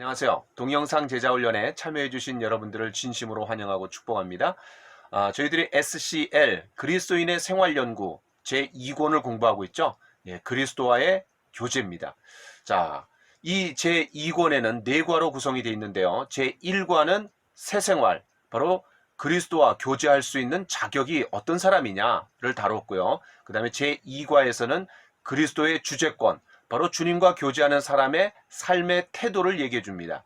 안녕하세요. 동영상 제자훈련에 참여해주신 여러분들을 진심으로 환영하고 축복합니다. 아, 저희들이 SCL 그리스도인의 생활연구 제2권을 공부하고 있죠. 예, 그리스도와의 교제입니다. 자, 이 제2권에는 네 과로 구성이 되어 있는데요. 제1과는 새 생활, 바로 그리스도와 교제할 수 있는 자격이 어떤 사람이냐를 다뤘고요. 그 다음에 제2과에서는 그리스도의 주제권, 바로 주님과 교제하는 사람의 삶의 태도를 얘기해 줍니다.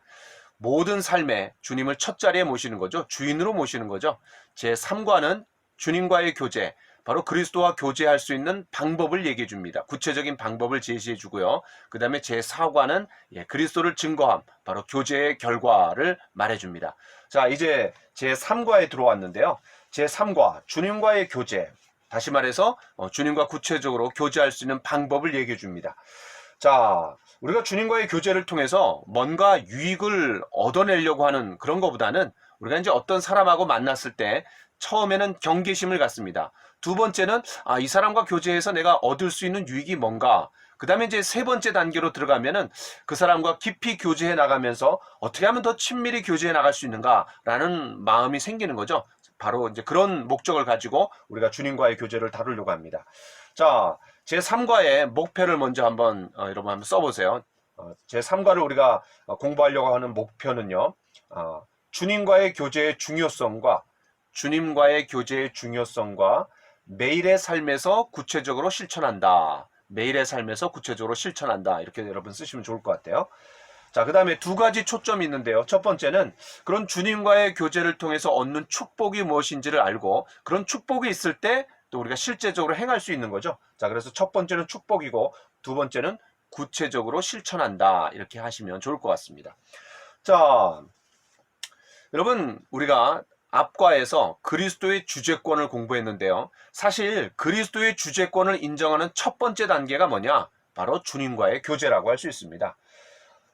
모든 삶에 주님을 첫 자리에 모시는 거죠. 주인으로 모시는 거죠. 제 3과는 주님과의 교제, 바로 그리스도와 교제할 수 있는 방법을 얘기해 줍니다. 구체적인 방법을 제시해 주고요. 그 다음에 제 4과는 예, 그리스도를 증거함, 바로 교제의 결과를 말해 줍니다. 자, 이제 제 3과에 들어왔는데요. 제 3과, 주님과의 교제. 다시 말해서 어, 주님과 구체적으로 교제할 수 있는 방법을 얘기해 줍니다. 자, 우리가 주님과의 교제를 통해서 뭔가 유익을 얻어내려고 하는 그런 것보다는 우리가 이제 어떤 사람하고 만났을 때 처음에는 경계심을 갖습니다. 두 번째는 아, 이 사람과 교제해서 내가 얻을 수 있는 유익이 뭔가. 그 다음에 이제 세 번째 단계로 들어가면은 그 사람과 깊이 교제해 나가면서 어떻게 하면 더 친밀히 교제해 나갈 수 있는가라는 마음이 생기는 거죠. 바로 이제 그런 목적을 가지고 우리가 주님과의 교제를 다루려고 합니다. 자, 제 3과의 목표를 먼저 한번 어, 여러분 한번 써보세요. 어, 제 3과를 우리가 어, 공부하려고 하는 목표는요. 어, 주님과의 교제의 중요성과 주님과의 교제의 중요성과 매일의 삶에서 구체적으로 실천한다. 매일의 삶에서 구체적으로 실천한다. 이렇게 여러분 쓰시면 좋을 것 같아요. 자, 그 다음에 두 가지 초점이 있는데요. 첫 번째는 그런 주님과의 교제를 통해서 얻는 축복이 무엇인지를 알고 그런 축복이 있을 때 또 우리가 실제적으로 행할 수 있는 거죠. 자, 그래서 첫 번째는 축복이고 두 번째는 구체적으로 실천한다. 이렇게 하시면 좋을 것 같습니다. 자, 여러분, 우리가 앞과에서 그리스도의 주제권을 공부했는데요. 사실 그리스도의 주제권을 인정하는 첫 번째 단계가 뭐냐? 바로 주님과의 교제라고 할 수 있습니다.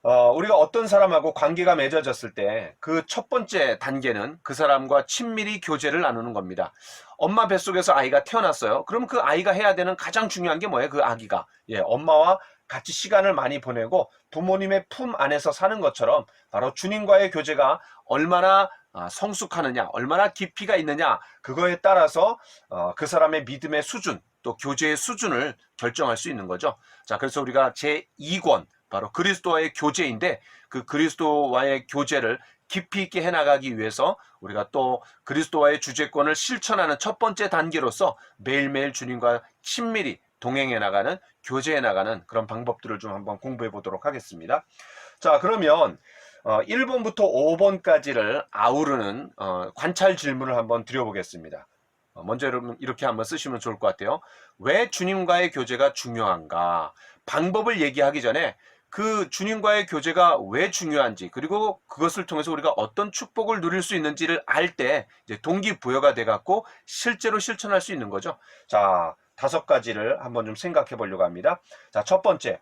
어, 우리가 어떤 사람하고 관계가 맺어졌을 때 그 첫 번째 단계는 그 사람과 친밀히 교제를 나누는 겁니다. 엄마 뱃속에서 아이가 태어났어요. 그럼 그 아이가 해야 되는 가장 중요한 게 뭐예요? 그 아기가. 예, 엄마와 같이 시간을 많이 보내고 부모님의 품 안에서 사는 것처럼 바로 주님과의 교제가 얼마나 아, 성숙하느냐, 얼마나 깊이가 있느냐, 그거에 따라서 어, 그 사람의 믿음의 수준, 또 교제의 수준을 결정할 수 있는 거죠. 자, 그래서 우리가 제 2권, 바로 그리스도와의 교제인데 그 그리스도와의 교제를 깊이 있게 해나가기 위해서 우리가 또 그리스도와의 주제권을 실천하는 첫 번째 단계로서 매일매일 주님과 친밀히 동행해 나가는 교제해 나가는 그런 방법들을 좀 한번 공부해 보도록 하겠습니다. 자, 그러면 어, 1번부터 5번까지를 아우르는 어, 관찰 질문을 한번 드려보겠습니다. 어, 먼저 여러분 이렇게 한번 쓰시면 좋을 것 같아요. 왜 주님과의 교제가 중요한가? 방법을 얘기하기 전에 그 주님과의 교제가 왜 중요한지 그리고 그것을 통해서 우리가 어떤 축복을 누릴 수 있는지를 알때 동기부여가 돼 갖고 실제로 실천할 수 있는 거죠. 자, 다섯 가지를 한번 좀 생각해 보려고 합니다. 자, 첫 번째.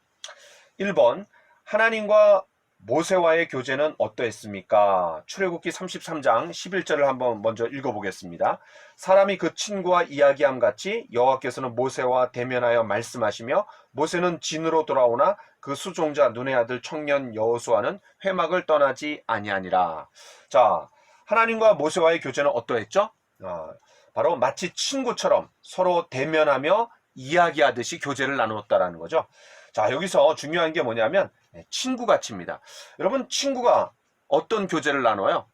1번. 하나님과 모세와의 교제는 어떠했습니까? 출애굽기 33장 11절을 한번 먼저 읽어보겠습니다. 사람이 그 친구와 이야기함 같이 여호와께서는 모세와 대면하여 말씀하시며 모세는 진으로 돌아오나 그 수종자 눈의 아들 청년 여호수아는 회막을 떠나지 아니하니라. 자, 하나님과 모세와의 교제는 어떠했죠? 어, 바로 마치 친구처럼 서로 대면하며 이야기하듯이 교제를 나누었다라는 거죠. 자, 여기서 중요한 게 뭐냐면 친구 가치입니다. 여러분, 친구가 어떤 교제를 나눠요?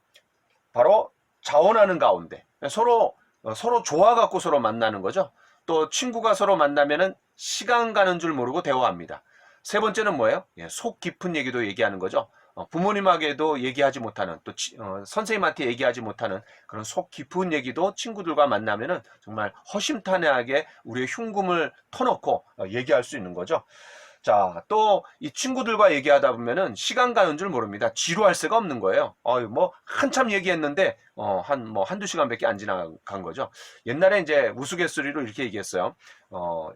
바로 자원하는 가운데 서로 어, 서로 좋아 갖고 서로 만나는 거죠. 또 친구가 서로 만나면은 시간 가는 줄 모르고 대화합니다. 세 번째는 뭐예요? 예, 속 깊은 얘기도 얘기하는 거죠. 어, 부모님에게도 얘기하지 못하는 또 치, 어, 선생님한테 얘기하지 못하는 그런 속 깊은 얘기도 친구들과 만나면은 정말 허심탄회하게 우리의 흉금을 터놓고 어, 얘기할 수 있는 거죠. 자, 또 이 친구들과 얘기하다 보면은 시간 가는 줄 모릅니다. 지루할 새가 없는 거예요. 어, 뭐 한참 얘기했는데 어, 한 뭐 한두 시간밖에 안 지나간 거죠. 옛날에 이제 우스갯소리로 이렇게 얘기했어요. 어,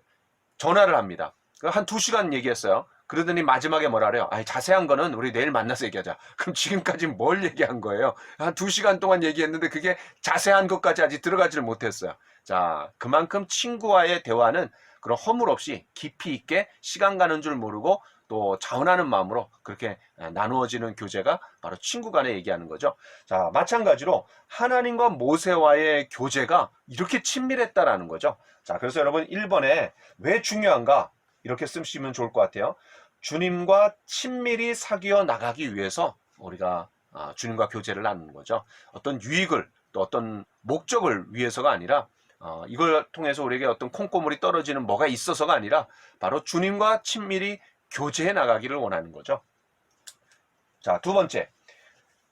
전화를 합니다. 한 두 시간 얘기했어요. 그러더니 마지막에 뭐라 그래요? 아, 자세한 거는 우리 내일 만나서 얘기하자. 그럼 지금까지 뭘 얘기한 거예요? 한 두 시간 동안 얘기했는데 그게 자세한 것까지 아직 들어가지를 못했어요. 자, 그만큼 친구와의 대화는 그런 허물 없이 깊이 있게 시간 가는 줄 모르고 또 자원하는 마음으로 그렇게 나누어지는 교제가 바로 친구 간에 얘기하는 거죠. 자, 마찬가지로 하나님과 모세와의 교제가 이렇게 친밀했다라는 거죠. 자, 그래서 여러분 1번에 왜 중요한가? 이렇게 쓰시면 좋을 것 같아요. 주님과 친밀히 사귀어 나가기 위해서 우리가 아, 주님과 교제를 나누는 거죠. 어떤 유익을 또 어떤 목적을 위해서가 아니라 어, 이걸 통해서 우리에게 어떤 콩고물이 떨어지는 뭐가 있어서가 아니라 바로 주님과 친밀히 교제해 나가기를 원하는 거죠. 자, 두 번째.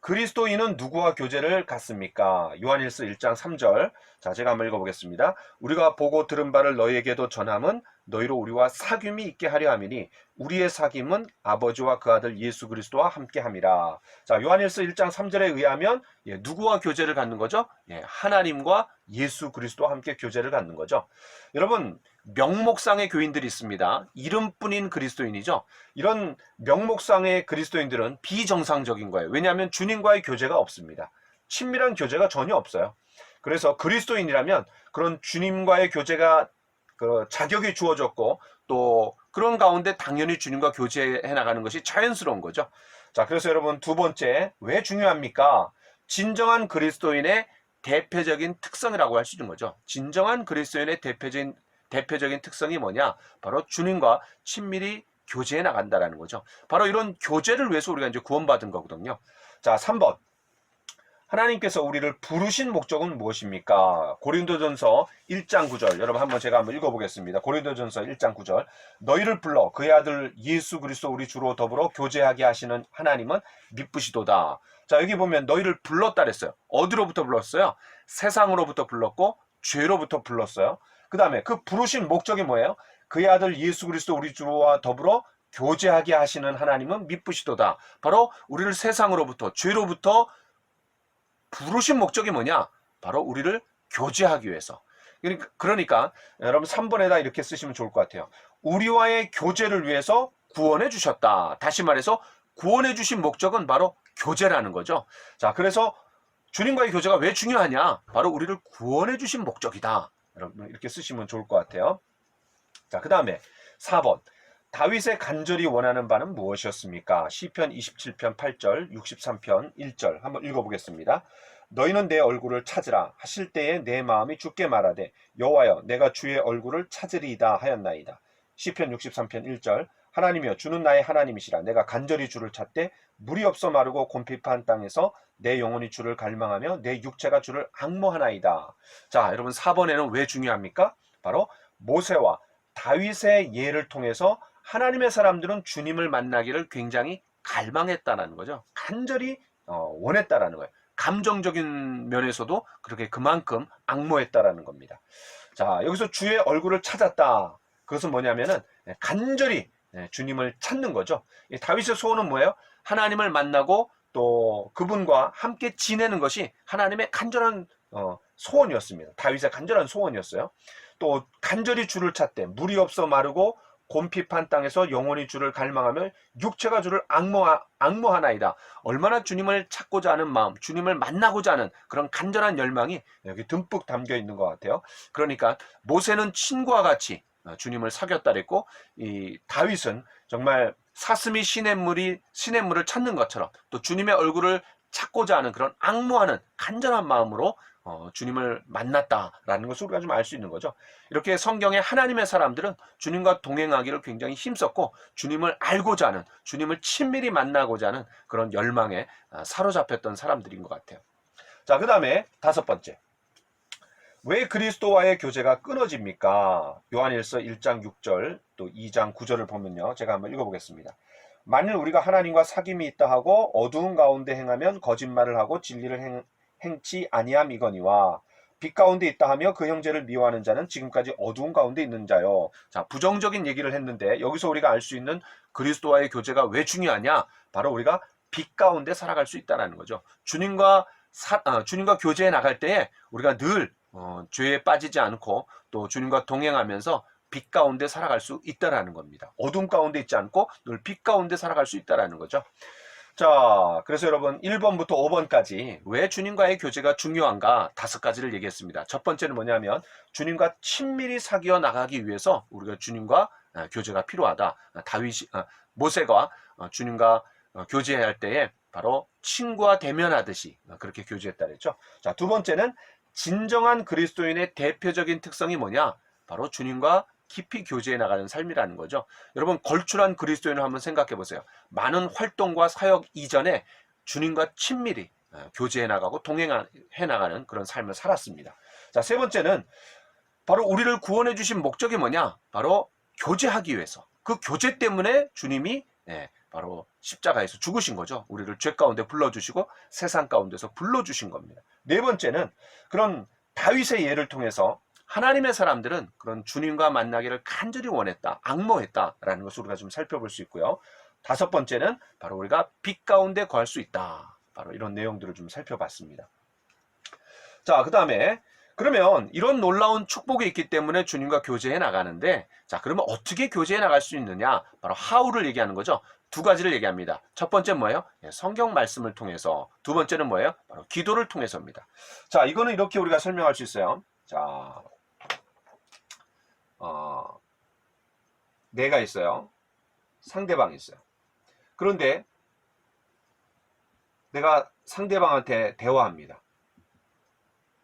그리스도인은 누구와 교제를 갖습니까? 요한일서 1장 3절. 자, 제가 한번 읽어보겠습니다. 우리가 보고 들은 바를 너희에게도 전함은 너희로 우리와 사귐이 있게 하려 함이니 우리의 사귐은 아버지와 그 아들 예수 그리스도와 함께 함이라. 자, 요한일서 1장 3절에 의하면 예, 누구와 교제를 갖는 거죠? 예, 하나님과 예수 그리스도와 함께 교제를 갖는 거죠. 여러분, 명목상의 교인들이 있습니다. 이름뿐인 그리스도인이죠. 이런 명목상의 그리스도인들은 비정상적인 거예요. 왜냐하면 주님과의 교제가 없습니다. 친밀한 교제가 전혀 없어요. 그래서 그리스도인이라면 그런 주님과의 교제가 그 자격이 주어졌고 또 그런 가운데 당연히 주님과 교제해 나가는 것이 자연스러운 거죠. 자, 그래서 여러분 두 번째 왜 중요합니까? 진정한 그리스도인의 대표적인 특성이라고 할 수 있는 거죠. 진정한 그리스도인의 대표적인 대표적인 특성이 뭐냐? 바로 주님과 친밀히 교제해 나간다라는 거죠. 바로 이런 교제를 위해서 우리가 이제 구원받은 거거든요. 자, 3번. 하나님께서 우리를 부르신 목적은 무엇입니까? 고린도전서 1장 9절. 여러분 한번 제가 한번 읽어보겠습니다. 고린도전서 1장 9절. 너희를 불러 그의 아들 예수 그리스도 우리 주로 더불어 교제하게 하시는 하나님은 미쁘시도다. 자, 여기 보면 너희를 불렀다 그랬어요. 어디로부터 불렀어요? 세상으로부터 불렀고 죄로부터 불렀어요. 그 다음에 그 부르신 목적이 뭐예요? 그의 아들 예수 그리스도 우리 주와 더불어 교제하게 하시는 하나님은 미쁘시도다. 바로 우리를 세상으로부터 죄로부터 부르신 목적이 뭐냐? 바로 우리를 교제하기 위해서. 그러니까, 그러니까 여러분 3번에다 이렇게 쓰시면 좋을 것 같아요. 우리와의 교제를 위해서 구원해 주셨다. 다시 말해서 구원해 주신 목적은 바로 교제라는 거죠. 자, 그래서 주님과의 교제가 왜 중요하냐? 바로 우리를 구원해 주신 목적이다. 여러분 이렇게 쓰시면 좋을 것 같아요. 자, 그 다음에 4번. 다윗의 간절히 원하는 바는 무엇이었습니까? 시편 27편 8절, 63편 1절 한번 읽어보겠습니다. 너희는 내 얼굴을 찾으라 하실 때에 내 마음이 죽게 말하되 여호와여 내가 주의 얼굴을 찾으리이다 하였나이다. 시편 63편 1절 하나님이여 주는 나의 하나님이시라 내가 간절히 주를 찾되 물이 없어 마르고 곰핍한 땅에서 내 영혼이 주를 갈망하며 내 육체가 주를 악모하나이다. 자, 여러분 4번에는 왜 중요합니까? 바로 모세와 다윗의 예를 통해서 하나님의 사람들은 주님을 만나기를 굉장히 갈망했다는 거죠. 간절히 어, 원했다라는 거예요. 감정적인 면에서도 그렇게 그만큼 악모했다라는 겁니다. 자, 여기서 주의 얼굴을 찾았다. 그것은 뭐냐면은 간절히 네, 주님을 찾는 거죠. 다윗의 소원은 뭐예요? 하나님을 만나고 또 그분과 함께 지내는 것이 하나님의 간절한 어, 소원이었습니다. 다윗의 간절한 소원이었어요. 또 간절히 주를 찾되 물이 없어 마르고 곰핍한 땅에서 영원히 주를 갈망하며 육체가 주를 악모, 악모하나이다. 얼마나 주님을 찾고자 하는 마음, 주님을 만나고자 하는 그런 간절한 열망이 여기 듬뿍 담겨 있는 것 같아요. 그러니까 모세는 친구와 같이 어, 주님을 사귀었다 그랬고 이 다윗은 정말 사슴이 시냇물이 시냇물을 찾는 것처럼 또 주님의 얼굴을 찾고자 하는 그런 악무하는 간절한 마음으로 어, 주님을 만났다라는 것을 우리가 좀 알 수 있는 거죠. 이렇게 성경의 하나님의 사람들은 주님과 동행하기를 굉장히 힘썼고 주님을 알고자 하는 주님을 친밀히 만나고자 하는 그런 열망에 아, 사로잡혔던 사람들인 것 같아요. 자, 그 다음에 다섯 번째. 왜 그리스도와의 교제가 끊어집니까? 요한일서 1장 6절 또 2장 9절을 보면요. 제가 한번 읽어보겠습니다. 만일 우리가 하나님과 사귐이 있다 하고 어두운 가운데 행하면 거짓말을 하고 진리를 행, 행치 아니함이거니와 빛 가운데 있다 하며 그 형제를 미워하는 자는 지금까지 어두운 가운데 있는 자요. 자, 부정적인 얘기를 했는데 여기서 우리가 알 수 있는 그리스도와의 교제가 왜 중요하냐? 바로 우리가 빛 가운데 살아갈 수 있다는 거죠. 주님과 사, 어, 주님과 교제해 나갈 때에 우리가 늘 어, 죄에 빠지지 않고 또 주님과 동행하면서 빛 가운데 살아갈 수 있다라는 겁니다. 어둠 가운데 있지 않고 늘 빛 가운데 살아갈 수 있다라는 거죠. 자, 그래서 여러분 1번부터 5번까지 왜 주님과의 교제가 중요한가 다섯 가지를 얘기했습니다. 첫 번째는 뭐냐면 주님과 친밀히 사귀어 나가기 위해서 우리가 주님과 아, 교제가 필요하다. 아, 다윗이 아, 모세가 어, 주님과 어, 교제할 때에 바로 친구와 대면하듯이 어, 그렇게 교제했다 그랬죠. 자, 두 번째는 진정한 그리스도인의 대표적인 특성이 뭐냐? 바로 주님과 깊이 교제해 나가는 삶이라는 거죠. 여러분 걸출한 그리스도인을 한번 생각해 보세요. 많은 활동과 사역 이전에 주님과 친밀히 어, 교제해 나가고 동행해 나가는 그런 삶을 살았습니다. 자, 세 번째는 바로 우리를 구원해 주신 목적이 뭐냐? 바로 교제하기 위해서. 그 교제 때문에 주님이 예, 바로 십자가에서 죽으신 거죠. 우리를 죄 가운데 불러주시고 세상 가운데서 불러주신 겁니다. 네 번째는 그런 다윗의 예를 통해서 하나님의 사람들은 그런 주님과 만나기를 간절히 원했다, 악모했다라는 것을 우리가 좀 살펴볼 수 있고요. 다섯 번째는 바로 우리가 빛 가운데 거할 수 있다. 바로 이런 내용들을 좀 살펴봤습니다. 자, 그 다음에 그러면 이런 놀라운 축복이 있기 때문에 주님과 교제해 나가는데 자, 그러면 어떻게 교제해 나갈 수 있느냐? 바로 how를 얘기하는 거죠. 두 가지를 얘기합니다. 첫 번째 뭐예요? 예, 성경 말씀을 통해서. 두 번째는 뭐예요? 바로 기도를 통해서입니다. 자, 이거는 이렇게 우리가 설명할 수 있어요. 자, 어, 내가 있어요. 상대방이 있어요. 그런데 내가 상대방한테 대화합니다.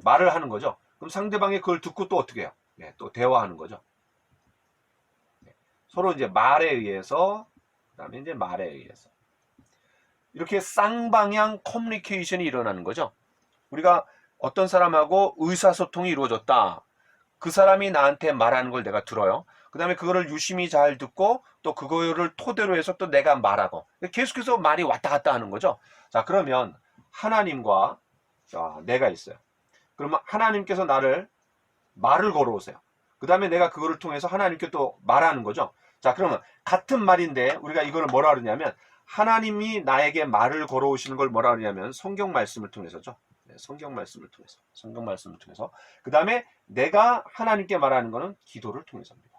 말을 하는 거죠. 그럼 상대방이 그걸 듣고 또 어떻게 해요? 네, 또 대화하는 거죠. 네, 서로 이제 말에 의해서, 그 다음에 이제 말에 의해서. 이렇게 쌍방향 커뮤니케이션이 일어나는 거죠. 우리가 어떤 사람하고 의사소통이 이루어졌다. 그 사람이 나한테 말하는 걸 내가 들어요. 그 다음에 그거를 유심히 잘 듣고 또 그거를 토대로 해서 또 내가 말하고 계속해서 말이 왔다 갔다 하는 거죠. 자, 그러면 하나님과 자, 내가 있어요. 그러면 하나님께서 나를 말을 걸어오세요. 그 다음에 내가 그거를 통해서 하나님께 또 말하는 거죠. 자, 그러면 같은 말인데 우리가 이거를 뭐라 그러냐면 하나님이 나에게 말을 걸어오시는 걸 뭐라 그러냐면 성경 말씀을 통해서죠. 네, 성경 말씀을 통해서. 성경 말씀을 통해서. 그 다음에 내가 하나님께 말하는 거는 기도를 통해서입니다.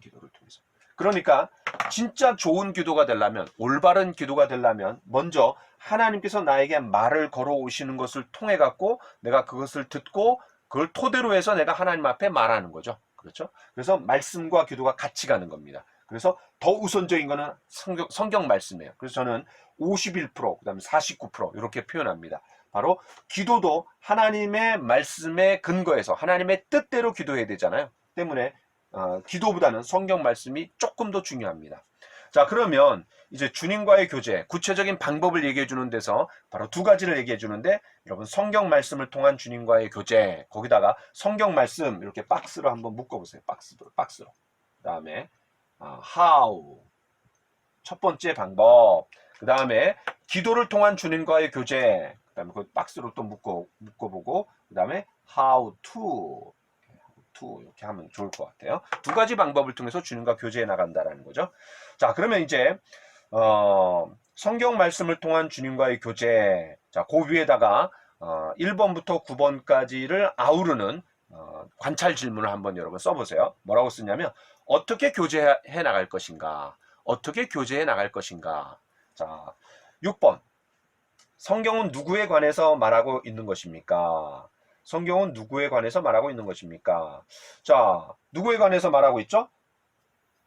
기도를 통해서. 그러니까 진짜 좋은 기도가 되려면 올바른 기도가 되려면 먼저 하나님께서 나에게 말을 걸어오시는 것을 통해 갖고 내가 그것을 듣고 그걸 토대로 해서 내가 하나님 앞에 말하는 거죠. 그렇죠? 그래서 말씀과 기도가 같이 가는 겁니다. 그래서 더 우선적인 거는 성경, 성경 말씀이에요. 그래서 저는 51%, 그 다음에 49% 이렇게 표현합니다. 바로 기도도 하나님의 말씀에 근거해서 하나님의 뜻대로 기도해야 되잖아요. 때문에 어, 기도보다는 성경 말씀이 조금 더 중요합니다. 자, 그러면 이제 주님과의 교제, 구체적인 방법을 얘기해 주는 데서 바로 두 가지를 얘기해 주는데 여러분 성경 말씀을 통한 주님과의 교제, 거기다가 성경 말씀 이렇게 박스로 한번 묶어 보세요. 박스로, 박스로. 그다음에 아, how 첫 번째 방법. 그 다음에 기도를 통한 주님과의 교제. 그다음에 그 박스로 또 묶어 묶어 보고 그다음에 how to to 이렇게 하면 좋을 것 같아요. 두 가지 방법을 통해서 주님과 교제해 나간다라는 거죠. 자, 그러면 이제 어, 성경 말씀을 통한 주님과의 교제. 자, 그 위에다가 어, 1번부터 9번까지를 아우르는 어, 관찰 질문을 한번 여러분 써보세요. 뭐라고 쓰냐면 어떻게 교제해 나갈 것인가? 어떻게 교제해 나갈 것인가? 자, 6번. 성경은 누구에 관해서 말하고 있는 것입니까? 성경은 누구에 관해서 말하고 있는 것입니까? 자, 누구에 관해서 말하고 있죠?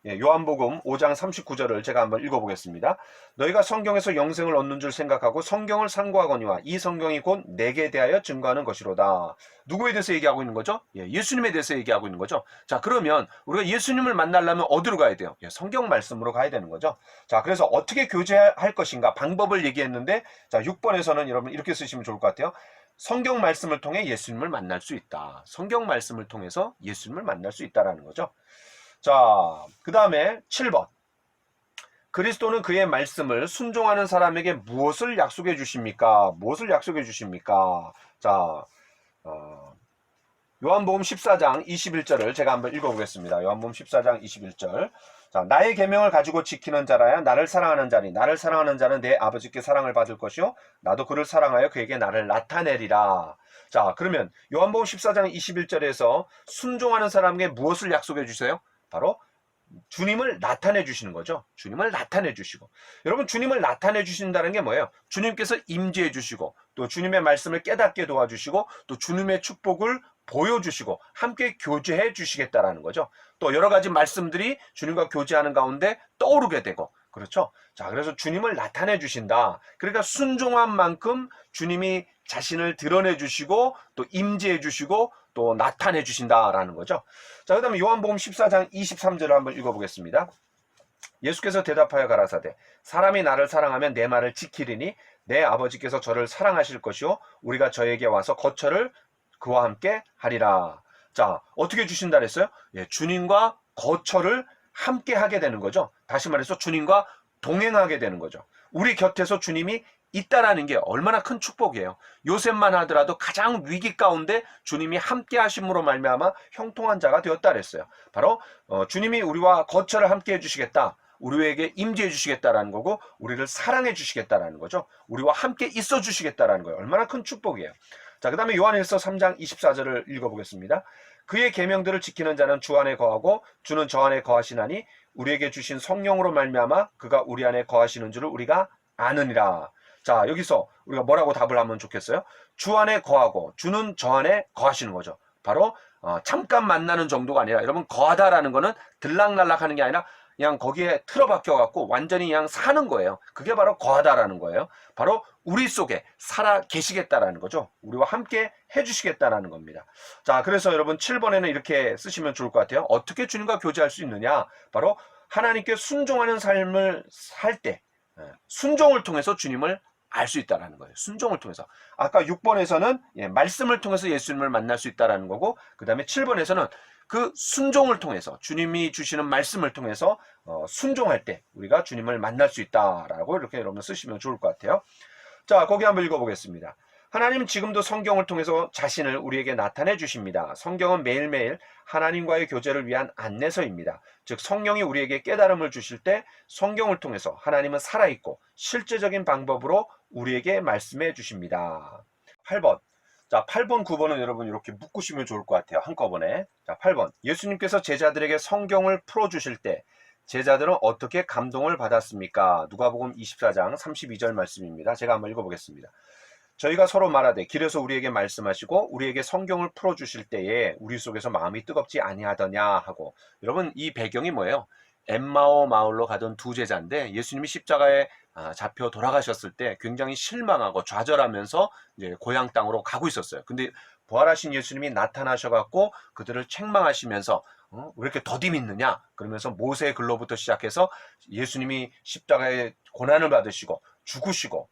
예, 요한복음 5장 39절을 제가 한번 읽어보겠습니다. 너희가 성경에서 영생을 얻는 줄 생각하고 성경을 상고하거니와 이 성경이 곧 내게 대하여 증거하는 것이로다. 누구에 대해서 얘기하고 있는 거죠? 예, 예수님에 대해서 얘기하고 있는 거죠. 자, 그러면 우리가 예수님을 만나려면 어디로 가야 돼요? 예, 성경 말씀으로 가야 되는 거죠. 자, 그래서 어떻게 교제할 것인가 방법을 얘기했는데 자, 6번에서는 여러분 이렇게 쓰시면 좋을 것 같아요. 성경 말씀을 통해 예수님을 만날 수 있다. 성경 말씀을 통해서 예수님을 만날 수 있다라는 거죠. 자, 그 다음에 7번. 그리스도는 그의 말씀을 순종하는 사람에게 무엇을 약속해 주십니까? 무엇을 약속해 주십니까? 자, 어, 요한복음 14장 21절을 제가 한번 읽어보겠습니다. 요한복음 14장 21절. 자, 나의 계명을 가지고 지키는 자라야 나를 사랑하는 자니 나를 사랑하는 자는 내 아버지께 사랑을 받을 것이요 나도 그를 사랑하여 그에게 나를 나타내리라. 자, 그러면 요한복음 14장 21절에서 순종하는 사람에게 무엇을 약속해 주세요? 바로 주님을 나타내 주시는 거죠. 주님을 나타내 주시고. 여러분 주님을 나타내 주신다는 게 뭐예요? 주님께서 임재해 주시고 또 주님의 말씀을 깨닫게 도와주시고 또 주님의 축복을 보여주시고 함께 교제해 주시겠다라는 거죠. 또 여러 가지 말씀들이 주님과 교제하는 가운데 떠오르게 되고 그렇죠. 자, 그래서 주님을 나타내 주신다. 그러니까 순종한 만큼 주님이 자신을 드러내 주시고 또 임재해 주시고 또 나타내 주신다라는 거죠. 자, 그 다음에 요한복음 14장 23절을 한번 읽어 보겠습니다. 예수께서 대답하여 가라사대 사람이 나를 사랑하면 내 말을 지키리니 내 아버지께서 저를 사랑하실 것이요 우리가 저에게 와서 거처를 그와 함께 하리라. 자, 어떻게 주신다 그랬어요? 예, 주님과 거처를 함께 하게 되는 거죠. 다시 말해서 주님과 동행하게 되는 거죠. 우리 곁에서 주님이 있다라는 게 얼마나 큰 축복이에요. 요셉만 하더라도 가장 위기 가운데 주님이 함께 하심으로 말미암아 형통한 자가 되었다 그랬어요. 바로 어, 주님이 우리와 거처를 함께 해 주시겠다. 우리에게 임재해 주시겠다라는 거고 우리를 사랑해 주시겠다라는 거죠. 우리와 함께 있어 주시겠다라는 거예요. 얼마나 큰 축복이에요. 자, 그다음에 요한일서 3장 24절을 읽어 보겠습니다. 그의 계명들을 지키는 자는 주 안에 거하고 주는 저 안에 거하시나니 우리에게 주신 성령으로 말미암아 그가 우리 안에 거하시는 줄을 우리가 아느니라. 자, 여기서 우리가 뭐라고 답을 하면 좋겠어요? 주 안에 거하고 주는 저 안에 거하시는 거죠. 바로 어, 잠깐 만나는 정도가 아니라 여러분 거하다라는 거는 들락날락 하는 게 아니라 그냥 거기에 틀어박혀 갖고 완전히 그냥 사는 거예요. 그게 바로 거하다라는 거예요. 바로 우리 속에 살아 계시겠다라는 거죠. 우리와 함께 해 주시겠다라는 겁니다. 자, 그래서 여러분 7번에는 이렇게 쓰시면 좋을 것 같아요. 어떻게 주님과 교제할 수 있느냐? 바로 하나님께 순종하는 삶을 살 때 순종을 통해서 주님을 알 수 있다라는 거예요. 순종을 통해서. 아까 6번에서는 예, 말씀을 통해서 예수님을 만날 수 있다라는 거고 그다음에 7번에서는 그 순종을 통해서 주님이 주시는 말씀을 통해서 어, 순종할 때 우리가 주님을 만날 수 있다라고 이렇게 여러분 쓰시면 좋을 것 같아요. 자, 거기 한번 읽어보겠습니다. 하나님 지금도 성경을 통해서 자신을 우리에게 나타내 주십니다. 성경은 매일매일 하나님과의 교제를 위한 안내서입니다. 즉 성령이 우리에게 깨달음을 주실 때 성경을 통해서 하나님은 살아있고 실제적인 방법으로 우리에게 말씀해 주십니다. 8번. 자, 8번, 9번은 여러분 이렇게 묶으시면 좋을 것 같아요. 한꺼번에. 자, 8번. 예수님께서 제자들에게 성경을 풀어 주실 때 제자들은 어떻게 감동을 받았습니까? 누가복음 24장 32절 말씀입니다. 제가 한번 읽어 보겠습니다. 저희가 서로 말하되 길에서 우리에게 말씀하시고 우리에게 성경을 풀어 주실 때에 우리 속에서 마음이 뜨겁지 아니하더냐 하고 여러분 이 배경이 뭐예요? 엠마오 마을로 가던 두 제자인데 예수님이 십자가에 아, 잡혀 돌아가셨을 때 굉장히 실망하고 좌절하면서 이제 고향 땅으로 가고 있었어요. 근데 부활하신 예수님이 나타나셔갖고 그들을 책망하시면서 어? 왜 이렇게 더디 믿느냐? 그러면서 모세의 글로부터 시작해서 예수님이 십자가에 고난을 받으시고 죽으시고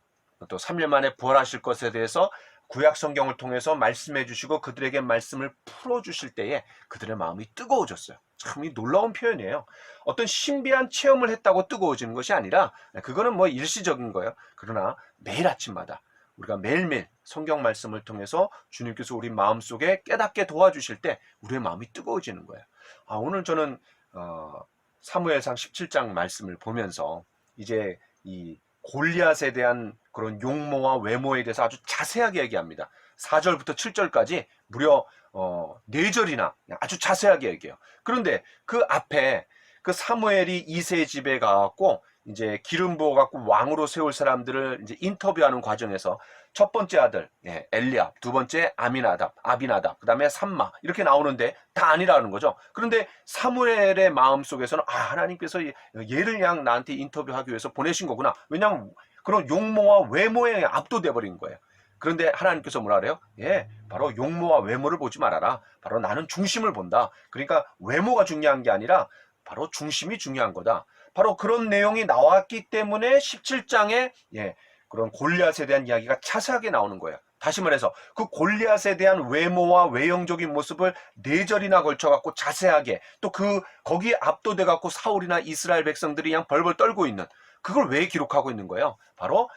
또 3일 만에 부활하실 것에 대해서 구약 성경을 통해서 말씀해 주시고 그들에게 말씀을 풀어 주실 때에 그들의 마음이 뜨거워졌어요. 참 이 놀라운 표현이에요. 어떤 신비한 체험을 했다고 뜨거워지는 것이 아니라 그거는 뭐 일시적인 거예요. 그러나 매일 아침마다 우리가 매일매일 성경 말씀을 통해서 주님께서 우리 마음속에 깨닫게 도와주실 때 우리의 마음이 뜨거워지는 거예요. 아, 오늘 저는 어, 사무엘상 17장 말씀을 보면서 이제 이 골리앗에 대한 그런 용모와 외모에 대해서 아주 자세하게 얘기합니다. 4절부터 7절까지 무려 어, 4절이나 아주 자세하게 얘기해요. 그런데 그 앞에 그 사무엘이 이세 집에 가갖고 이제 기름 부어 갖고 왕으로 세울 사람들을 이제 인터뷰하는 과정에서 첫 번째 아들 예, 엘리압, 두 번째 아미나답, 아비나답, 그 다음에 삼마 이렇게 나오는데 다 아니라는 거죠. 그런데 사무엘의 마음 속에서는 아 하나님께서 얘를 그냥 나한테 인터뷰하기 위해서 보내신 거구나. 왜냐하면 그런 용모와 외모에 압도돼 버린 거예요. 그런데 하나님께서 뭐라 그래요? 예, 바로 용모와 외모를 보지 말아라. 바로 나는 중심을 본다. 그러니까 외모가 중요한 게 아니라 바로 중심이 중요한 거다. 바로 그런 내용이 나왔기 때문에 17장에 예, 그런 골리앗에 대한 이야기가 자세하게 나오는 거예요. 다시 말해서 그 골리앗에 대한 외모와 외형적인 모습을 네 절이나 걸쳐 갖고 자세하게 또 그 거기에 압도돼 갖고 사울이나 이스라엘 백성들이 그냥 벌벌 떨고 있는 그걸 왜 기록하고 있는 거예요? 바로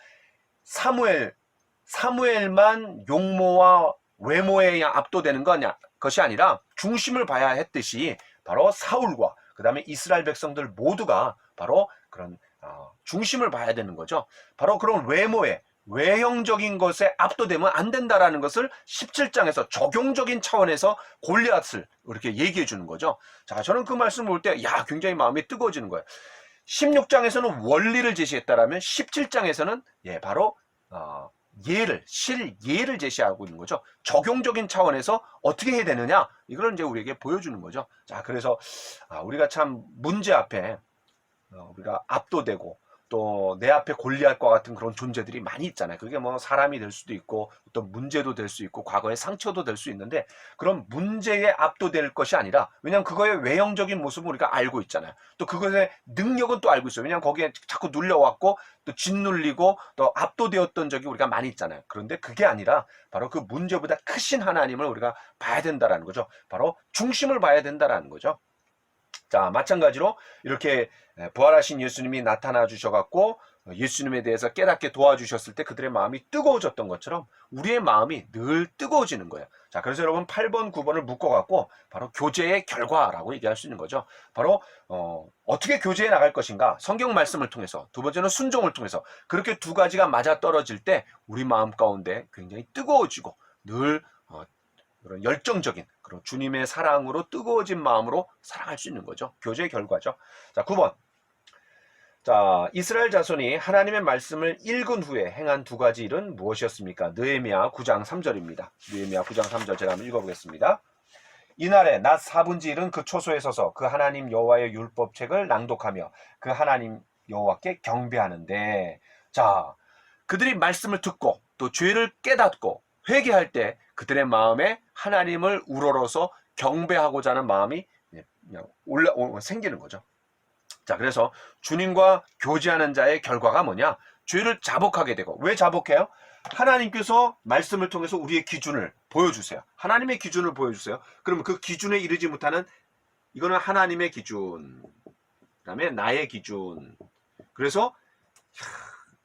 사무엘 사무엘만 용모와 외모에 압도되는 거냐 것이 아니라 중심을 봐야 했듯이 바로 사울과 그 다음에 이스라엘 백성들 모두가 바로 그런 어, 중심을 봐야 되는 거죠. 바로 그런 외모에 외형적인 것에 압도되면 안 된다라는 것을 17장에서 적용적인 차원에서 골리앗을 이렇게 얘기해 주는 거죠. 자, 저는 그 말씀을 볼 때, 야, 굉장히 마음이 뜨거워지는 거예요. 16장에서는 원리를 제시했다라면 17장에서는 예, 바로 어, 예를 실예를 제시하고 있는 거죠. 적용적인 차원에서 어떻게 해야 되느냐 이걸 이제 우리에게 보여주는 거죠. 자 그래서 아, 우리가 참 문제 앞에 어, 우리가 압도되고 또 내 앞에 골리앗과 같은 그런 존재들이 많이 있잖아요. 그게 뭐 사람이 될 수도 있고 어떤 문제도 될 수 있고 과거의 상처도 될 수 있는데 그런 문제에 압도될 것이 아니라 왜냐하면 그거의 외형적인 모습을 우리가 알고 있잖아요. 또 그것의 능력은 또 알고 있어요. 왜냐하면 거기에 자꾸 눌려왔고 또 짓눌리고 또 압도되었던 적이 우리가 많이 있잖아요. 그런데 그게 아니라 바로 그 문제보다 크신 하나님을 우리가 봐야 된다라는 거죠. 바로 중심을 봐야 된다라는 거죠. 자, 마찬가지로 이렇게 부활하신 예수님이 나타나 주셔갖고 예수님에 대해서 깨닫게 도와주셨을 때 그들의 마음이 뜨거워졌던 것처럼 우리의 마음이 늘 뜨거워지는 거예요. 자, 그래서 여러분 8번, 9번을 묶어갖고 바로 교제의 결과라고 얘기할 수 있는 거죠. 바로 어, 어떻게 교제해 나갈 것인가? 성경 말씀을 통해서 두 번째는 순종을 통해서 그렇게 두 가지가 맞아 떨어질 때 우리 마음 가운데 굉장히 뜨거워지고 늘 어, 그런 열정적인 그런 주님의 사랑으로 뜨거워진 마음으로 사랑할 수 있는 거죠. 교제의 결과죠. 자, 9번. 자, 이스라엘 자손이 하나님의 말씀을 읽은 후에 행한 두 가지 일은 무엇이었습니까? 느헤미야 9장 3절입니다. 느헤미야 9장 3절 제가 한번 읽어 보겠습니다. 이날에 낮 4분지 1은 그 초소에 서서 그 하나님 여호와의 율법책을 낭독하며 그 하나님 여호와께 경배하는데 자, 그들이 말씀을 듣고 또 죄를 깨닫고 회개할 때 그들의 마음에 하나님을 우러러서 경배하고자 하는 마음이 올라 오- 생기는 거죠. 자, 그래서 주님과 교제하는 자의 결과가 뭐냐? 죄를 자복하게 되고 왜 자복해요? 하나님께서 말씀을 통해서 우리의 기준을 보여주세요. 하나님의 기준을 보여주세요. 그러면 그 기준에 이르지 못하는 이거는 하나님의 기준, 그다음에 나의 기준. 그래서 야,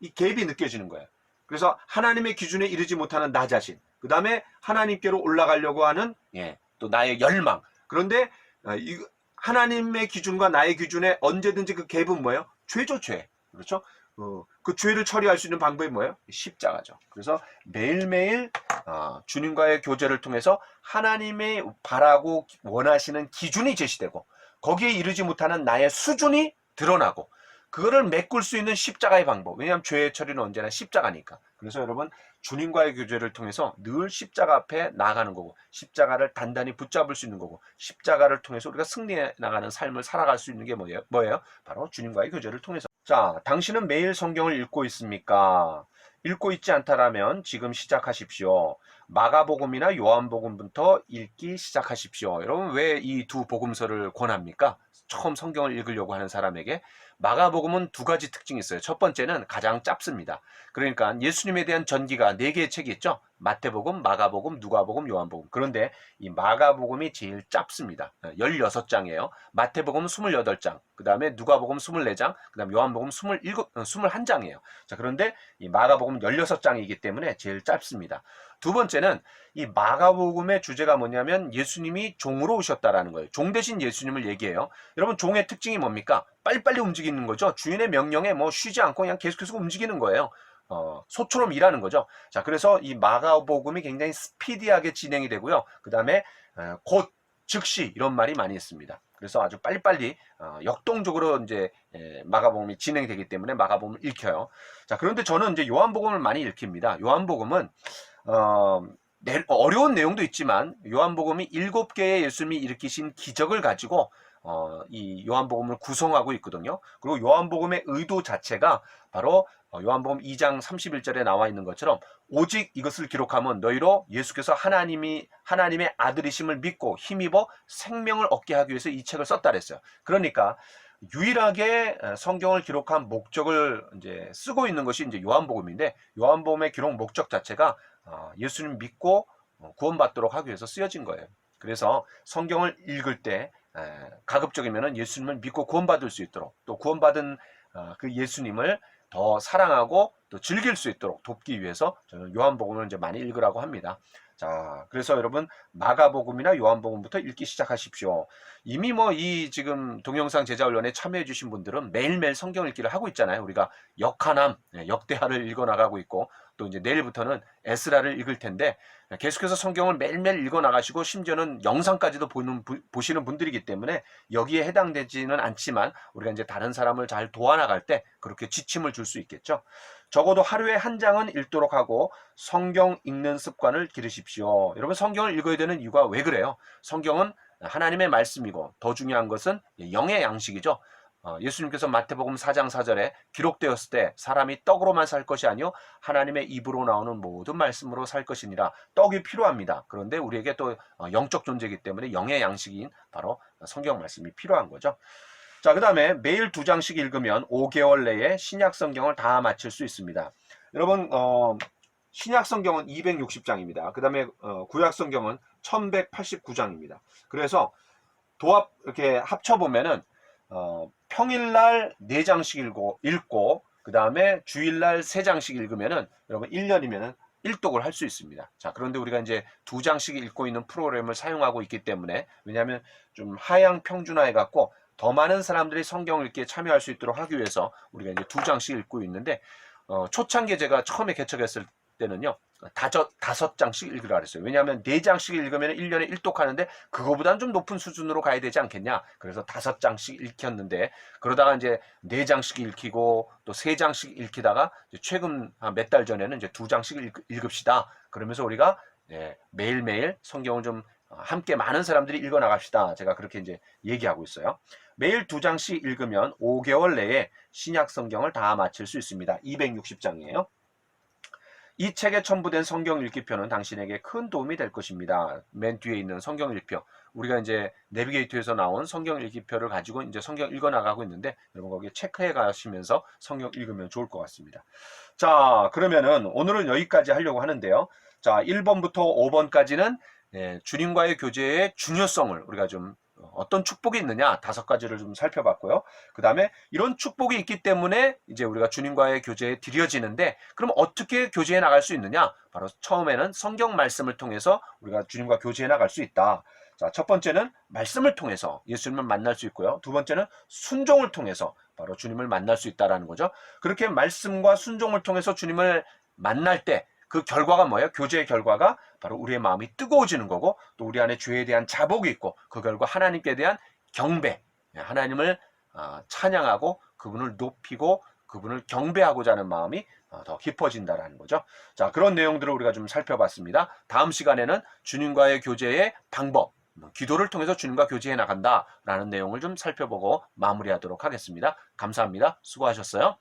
이 갭이 느껴지는 거예요. 그래서 하나님의 기준에 이르지 못하는 나 자신, 그 다음에 하나님께로 올라가려고 하는 예, 또 나의 열망. 그런데 어, 이 하나님의 기준과 나의 기준에 언제든지 그 갭은 뭐예요? 죄죠, 죄. 그렇죠? 어, 그 죄를 처리할 수 있는 방법이 뭐예요? 십자가죠. 그래서 매일매일 어, 주님과의 교제를 통해서 하나님의 바라고 원하시는 기준이 제시되고 거기에 이르지 못하는 나의 수준이 드러나고 그거를 메꿀 수 있는 십자가의 방법. 왜냐하면 죄의 처리는 언제나 십자가니까. 그래서 여러분 주님과의 교제를 통해서 늘 십자가 앞에 나가는 거고 십자가를 단단히 붙잡을 수 있는 거고 십자가를 통해서 우리가 승리해 나가는 삶을 살아갈 수 있는 게 뭐예요? 뭐예요? 바로 주님과의 교제를 통해서. 자, 당신은 매일 성경을 읽고 있습니까? 읽고 있지 않다라면 지금 시작하십시오. 마가복음이나 요한복음부터 읽기 시작하십시오. 여러분 왜 이 두 복음서를 권합니까? 처음 성경을 읽으려고 하는 사람에게 마가복음은 두 가지 특징이 있어요. 첫 번째는 가장 짧습니다. 그러니까 예수님에 대한 전기가 네 개의 책이 있죠. 마태복음, 마가복음, 누가복음, 요한복음. 그런데 이 마가복음이 제일 짧습니다. 16장이에요. 마태복음 28장, 그 다음에 누가복음 24장, 그 다음에 요한복음 27, 21장이에요. 자, 그런데 이 마가복음 16장이기 때문에 제일 짧습니다. 두 번째는 이 마가복음의 주제가 뭐냐면 예수님이 종으로 오셨다라는 거예요. 종 대신 예수님을 얘기해요. 여러분 종의 특징이 뭡니까? 빨리빨리 움직이는 거죠. 주인의 명령에 뭐 쉬지 않고 그냥 계속해서 움직이는 거예요. 어, 소처럼 일하는 거죠. 자, 그래서 이 마가복음이 굉장히 스피디하게 진행이 되고요. 그 다음에 어, 곧 즉시 이런 말이 많이 있습니다. 그래서 아주 빨리빨리 어, 역동적으로 이제 에, 마가복음이 진행되기 때문에 마가복음을 읽혀요. 자, 그런데 저는 이제 요한복음을 많이 읽힙니다. 요한복음은 어, 내- 어려운 내용도 있지만 요한복음이 일곱 개의 예수님이 일으키신 기적을 가지고 어, 이 요한복음을 구성하고 있거든요. 그리고 요한복음의 의도 자체가 바로 어, 요한복음 2장 31절에 나와 있는 것처럼 오직 이것을 기록하면 너희로 예수께서 하나님이 하나님의 아들이심을 믿고 힘입어 생명을 얻게 하기 위해서 이 책을 썼다 그랬어요. 그러니까 유일하게 어, 성경을 기록한 목적을 이제 쓰고 있는 것이 이제 요한복음인데 요한복음의 기록 목적 자체가 어, 예수님 믿고 어, 구원받도록 하기 위해서 쓰여진 거예요. 그래서 성경을 읽을 때 에, 가급적이면은 예수님을 믿고 구원받을 수 있도록 또 구원받은 어, 그 예수님을 더 사랑하고 또 즐길 수 있도록 돕기 위해서 저는 요한복음을 이제 많이 읽으라고 합니다. 자, 그래서 여러분 마가복음이나 요한복음부터 읽기 시작하십시오. 이미 뭐 이 지금 동영상 제자 훈련에 참여해 주신 분들은 매일매일 성경 읽기를 하고 있잖아요. 우리가 역하남, 네, 역대하를 읽어 나가고 있고 또 이제 내일부터는 에스라를 읽을 텐데 계속해서 성경을 매일매일 읽어 나가시고 심지어는 영상까지도 보는 부- 보시는 분들이기 때문에 여기에 해당되지는 않지만 우리가 이제 다른 사람을 잘 도와 나갈 때 그렇게 지침을 줄 수 있겠죠. 적어도 하루에 한 장은 읽도록 하고 성경 읽는 습관을 기르십시오. 여러분 성경을 읽어야 되는 이유가 왜 그래요? 성경은 하나님의 말씀이고 더 중요한 것은 영의 양식이죠. 어, 예수님께서 마태복음 4장 4절에 기록되었을 때 사람이 떡으로만 살 것이 아니요 하나님의 입으로 나오는 모든 말씀으로 살 것이니라 떡이 필요합니다. 그런데 우리에게 또 어, 영적 존재이기 때문에 영의 양식인 바로 성경 말씀이 필요한 거죠. 자, 그 다음에 매일 두 장씩 읽으면 5개월 내에 신약 성경을 다 마칠 수 있습니다. 여러분, 어, 신약 성경은 260장입니다. 그 다음에 어, 구약 성경은 1189장입니다. 그래서 도합 이렇게 합쳐보면은 어, 평일날 4장씩 읽고, 읽고 그 다음에 주일날 3장씩 읽으면은 여러분 1년이면은 1독을 할 수 있습니다. 자, 그런데 우리가 이제 두 장씩 읽고 있는 프로그램을 사용하고 있기 때문에 왜냐하면 좀 하향 평준화해 갖고 더 많은 사람들이 성경 읽기에 참여할 수 있도록 하기 위해서 우리가 이제 두 장씩 읽고 있는데 어, 초창기에 제가 처음에 개척했을 때는요 다섯, 다섯 장씩 읽으라 그랬어요. 왜냐하면 네 장씩 읽으면 1년에 1독 하는데 그거보다는 좀 높은 수준으로 가야 되지 않겠냐. 그래서 다섯 장씩 읽혔는데 그러다가 이제 네 장씩 읽히고 또 세 장씩 읽히다가 이제 최근 몇 달 전에는 이제 두 장씩 읽, 읽읍시다. 그러면서 우리가 예, 매일매일 성경을 좀 함께 많은 사람들이 읽어 나갑시다. 제가 그렇게 이제 얘기하고 있어요. 매일 두 장씩 읽으면 5개월 내에 신약 성경을 다 마칠 수 있습니다. 260장이에요. 이 책에 첨부된 성경 읽기표는 당신에게 큰 도움이 될 것입니다. 맨 뒤에 있는 성경 읽기표. 우리가 이제 내비게이터에서 나온 성경 읽기표를 가지고 이제 성경 읽어 나가고 있는데 여러분 거기에 체크해 가시면서 성경 읽으면 좋을 것 같습니다. 자, 그러면은 오늘은 여기까지 하려고 하는데요. 자, 1번부터 5번까지는 예, 주님과의 교제의 중요성을 우리가 좀 어떤 축복이 있느냐 다섯 가지를 좀 살펴봤고요. 그 다음에 이런 축복이 있기 때문에 이제 우리가 주님과의 교제에 들여지는데 그럼 어떻게 교제해 나갈 수 있느냐? 바로 처음에는 성경 말씀을 통해서 우리가 주님과 교제해 나갈 수 있다. 자, 첫 번째는 말씀을 통해서 예수님을 만날 수 있고요. 두 번째는 순종을 통해서 바로 주님을 만날 수 있다라는 거죠. 그렇게 말씀과 순종을 통해서 주님을 만날 때 그 결과가 뭐예요? 교제의 결과가 바로 우리의 마음이 뜨거워지는 거고 또 우리 안에 죄에 대한 자복이 있고 그 결과 하나님께 대한 경배, 하나님을 아, 찬양하고 그분을 높이고 그분을 경배하고자 하는 마음이 어, 더 깊어진다라는 거죠. 자, 그런 내용들을 우리가 좀 살펴봤습니다. 다음 시간에는 주님과의 교제의 방법, 뭐 기도를 통해서 주님과 교제해 나간다라는 내용을 좀 살펴보고 마무리하도록 하겠습니다. 감사합니다. 수고하셨어요.